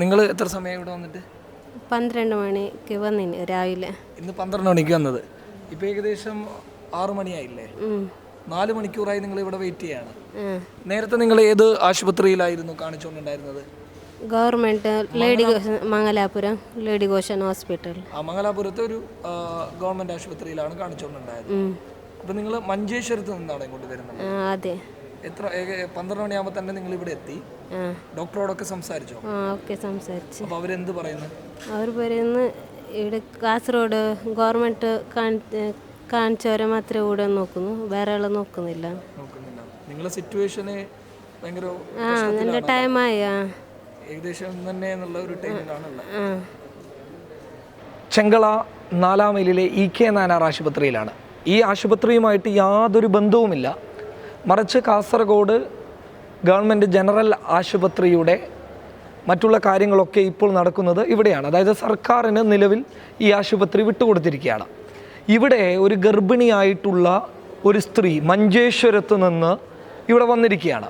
നിങ്ങൾ എത്ര സമയം ഇവിടെ വന്നിട്ട്? പന്ത്രണ്ട് മണിക്ക് വന്നിന് രാവിലെ. ഇന്ന് പന്ത്രണ്ട് മണിക്ക് വന്നത്. ഇപ്പൊ ഏകദേശം ആറു മണിയായില്ലേ. നാല് മണിക്കൂറായി നിങ്ങൾ ഇവിടെ വെയിറ്റ് ചെയ്യാണ്. നേരത്തെ നിങ്ങൾ ഏത് ആശുപത്രിയിലായിരുന്നു കാണിച്ചുകൊണ്ടുണ്ടായിരുന്നത്? Government lady Mangalapuram lady Goschen hospital. ആ മംഗലാപുരത്തെ ഒരു ഗവൺമെന്റ് ആശുപത്രിയിലാണ് കാണിച്ചുകൊണ്ടുണ്ടായത് അപ്പൊ നിങ്ങൾ മഞ്ചേശ്വരത്ത് നിന്നാണ് ഇങ്ങോട്ട് വരുന്നത്? അതെ. എത്ര പന്ത്രണ്ട് മണിയാകുമ്പോൾ തന്നെ നിങ്ങൾ ഇവിടെ എത്തി. ഡോക്ടറോടൊക്കെ സംസാരിച്ചോ? ഓക്കെ സംസാരിച്ചു. അപ്പോൾ അവരെന്ത് പറയുന്നു? അവർ പറയുന്നു ഇവിടെ കാസർഗോഡ് ഗവൺമെന്റ് കാണിച്ചവരെ മാത്രമേ ഇവിടെ നോക്കുന്നു വേറെ ആളെ നോക്കുന്നില്ല. നിങ്ങളെ സിറ്റുവേഷന് ഭയങ്കര ആ നല്ല ടൈമായി ഏകദേശം തന്നെ എന്നുള്ള ഒരു ചെങ്കള നാലാം മൈലിലെ ഇ കെ നാനാർ ആശുപത്രിയിലാണ്. ഈ ആശുപത്രിയുമായിട്ട് യാതൊരു ബന്ധവുമില്ല. മറിച്ച് കാസർഗോഡ് ഗവൺമെന്റ് ജനറൽ ആശുപത്രിയുടെ മറ്റുള്ള കാര്യങ്ങളൊക്കെ ഇപ്പോൾ നടക്കുന്നത് ഇവിടെയാണ്. അതായത് സർക്കാരിന് നിലവിൽ ഈ ആശുപത്രി വിട്ടുകൊടുത്തിരിക്കുകയാണ്. ഇവിടെ ഒരു ഗർഭിണിയായിട്ടുള്ള ഒരു സ്ത്രീ മഞ്ചേശ്വരത്ത് നിന്ന് ഇവിടെ വന്നിരിക്കുകയാണ്.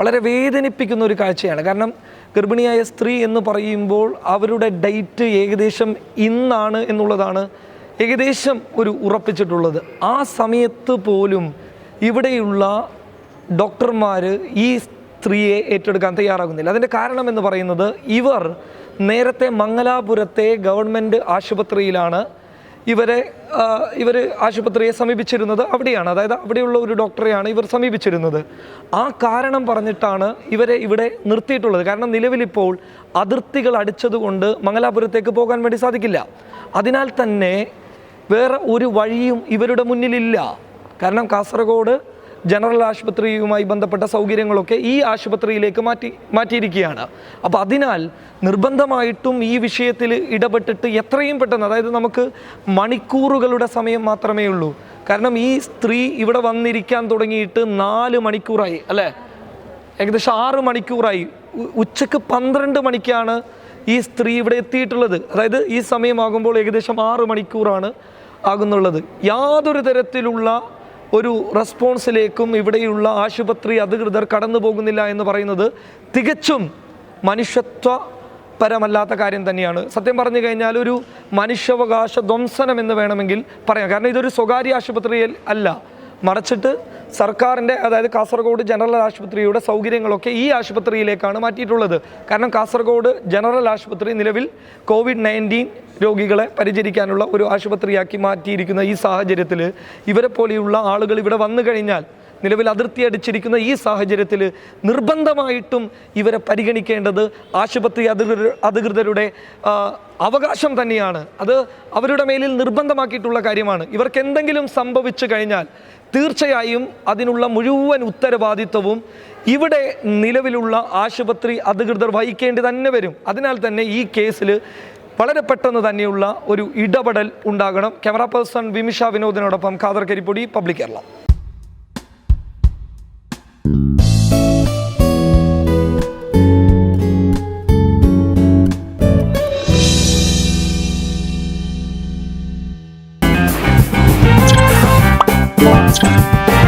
വളരെ വേദനിപ്പിക്കുന്ന ഒരു കാഴ്ചയാണ്. കാരണം ഗർഭിണിയായ സ്ത്രീ എന്ന് പറയുമ്പോൾ അവരുടെ ഡേറ്റ് ഏകദേശം ഇന്നാണ് എന്നുള്ളതാണ് ഏകദേശം ഒരു ഉറപ്പിച്ചിട്ടുള്ളത്. ആ സമയത്ത് പോലും ഇവിടെയുള്ള ഡോക്ടർമാർ ഈ സ്ത്രീയെ ഏറ്റെടുക്കാൻ തയ്യാറാകുന്നില്ല. അതിന്റെ കാരണം എന്ന് പറയുന്നത് ഇവർ നേരത്തെ മംഗലാപുരത്തെ ഗവൺമെന്റ് ആശുപത്രിയിലാണ്. ഇവരെ ഇവർ ആശുപത്രിയെ സമീപിച്ചിരുന്നത് അവിടെയാണ്. അതായത് അവിടെയുള്ള ഒരു ഡോക്ടറെയാണ് ഇവർ സമീപിച്ചിരുന്നത്. ആ കാരണം പറഞ്ഞിട്ടാണ് ഇവരെ ഇവിടെ നിർത്തിയിട്ടുള്ളത്. കാരണം നിലവിലിപ്പോൾ അതിർത്തികൾ അടിച്ചതുകൊണ്ട് മംഗലാപുരത്തേക്ക് പോകാൻ വേണ്ടി സാധിക്കില്ല. അതിനാൽ തന്നെ വേറെ ഒരു വഴിയും ഇവരുടെ മുന്നിലില്ല. കാരണം കാസർഗോഡ് ജനറൽ ആശുപത്രിയുമായി ബന്ധപ്പെട്ട സൗകര്യങ്ങളൊക്കെ ഈ ആശുപത്രിയിലേക്ക് മാറ്റി മാറ്റിയിരിക്കുകയാണ്. അപ്പോൾ അതിനാൽ നിർബന്ധമായിട്ടും ഈ വിഷയത്തിൽ ഇടപെട്ടിട്ട് എത്രയും പെട്ടെന്ന് അതായത് നമുക്ക് മണിക്കൂറുകളുടെ സമയം മാത്രമേ ഉള്ളൂ. കാരണം ഈ സ്ത്രീ ഇവിടെ വന്നിരിക്കാൻ തുടങ്ങിയിട്ട് നാല് മണിക്കൂറായി അല്ലേ? ഏകദേശം ആറ് മണിക്കൂറായി. ഉച്ചയ്ക്ക് പന്ത്രണ്ട് മണിക്കാണ് ഈ സ്ത്രീ ഇവിടെ എത്തിയിട്ടുള്ളത്. അതായത് ഈ സമയമാകുമ്പോൾ ഏകദേശം ആറ് മണിക്കൂറാണ് ആകുന്നുള്ളത്. യാതൊരു തരത്തിലുള്ള ഒരു റെസ്പോൺസിലേക്കും ഇവിടെയുള്ള ആശുപത്രി അധികൃതർ കടന്നു പോകുന്നില്ല എന്ന് പറയുന്നത് തികച്ചും മനുഷ്യത്വ പരമല്ലാത്ത കാര്യം തന്നെയാണ്. സത്യം പറഞ്ഞു കഴിഞ്ഞാൽ ഒരു മനുഷ്യാവകാശ ധ്വംസനം എന്ന് വേണമെങ്കിൽ പറയാം. കാരണം ഇതൊരു സ്വകാര്യ ആശുപത്രിയിൽ അല്ല. മറിച്ചിട്ട് സർക്കാരിന്റെ അതായത് കാസർഗോഡ് ജനറൽ ആശുപത്രിയുടെ സൗകര്യങ്ങളൊക്കെ ഈ ആശുപത്രിയിലേക്കാണ് മാറ്റിയിട്ടുള്ളത്. കാരണം കാസർഗോഡ് ജനറൽ ആശുപത്രി നിലവിൽ കോവിഡ് നയന്റീൻ രോഗികളെ പരിചരിക്കാനുള്ള ഒരു ആശുപത്രിയാക്കി മാറ്റിയിരിക്കുന്ന ഈ സാഹചര്യത്തിൽ ഇവരെ പോലെയുള്ള ആളുകൾ ഇവിടെ വന്നു കഴിഞ്ഞാൽ നിലവിൽ അതിർത്തി അടിച്ചിരിക്കുന്ന ഈ സാഹചര്യത്തിൽ നിർബന്ധമായിട്ടും ഇവരെ പരിഗണിക്കേണ്ടത് ആശുപത്രി അധികൃതരുടെ അവകാശം തന്നെയാണ്. അത് അവരുടെ മേലിൽ നിർബന്ധമാക്കിയിട്ടുള്ള കാര്യമാണ്. ഇവർക്ക് എന്തെങ്കിലും സംഭവിച്ചു കഴിഞ്ഞാൽ തീർച്ചയായും അതിനുള്ള മുഴുവൻ ഉത്തരവാദിത്വവും ഇവിടെ നിലവിലുള്ള ആശുപത്രി അധികൃതർ വഹിക്കേണ്ടി തന്നെ വരും. അതിനാൽ തന്നെ ഈ കേസിൽ വളരെ പെട്ടെന്ന് തന്നെയുള്ള ഒരു ഇടപെടൽ ഉണ്ടാകണം. Camera person Vimisha വിനോദിനോടൊപ്പം Khader Karippodi public Kerala. next time.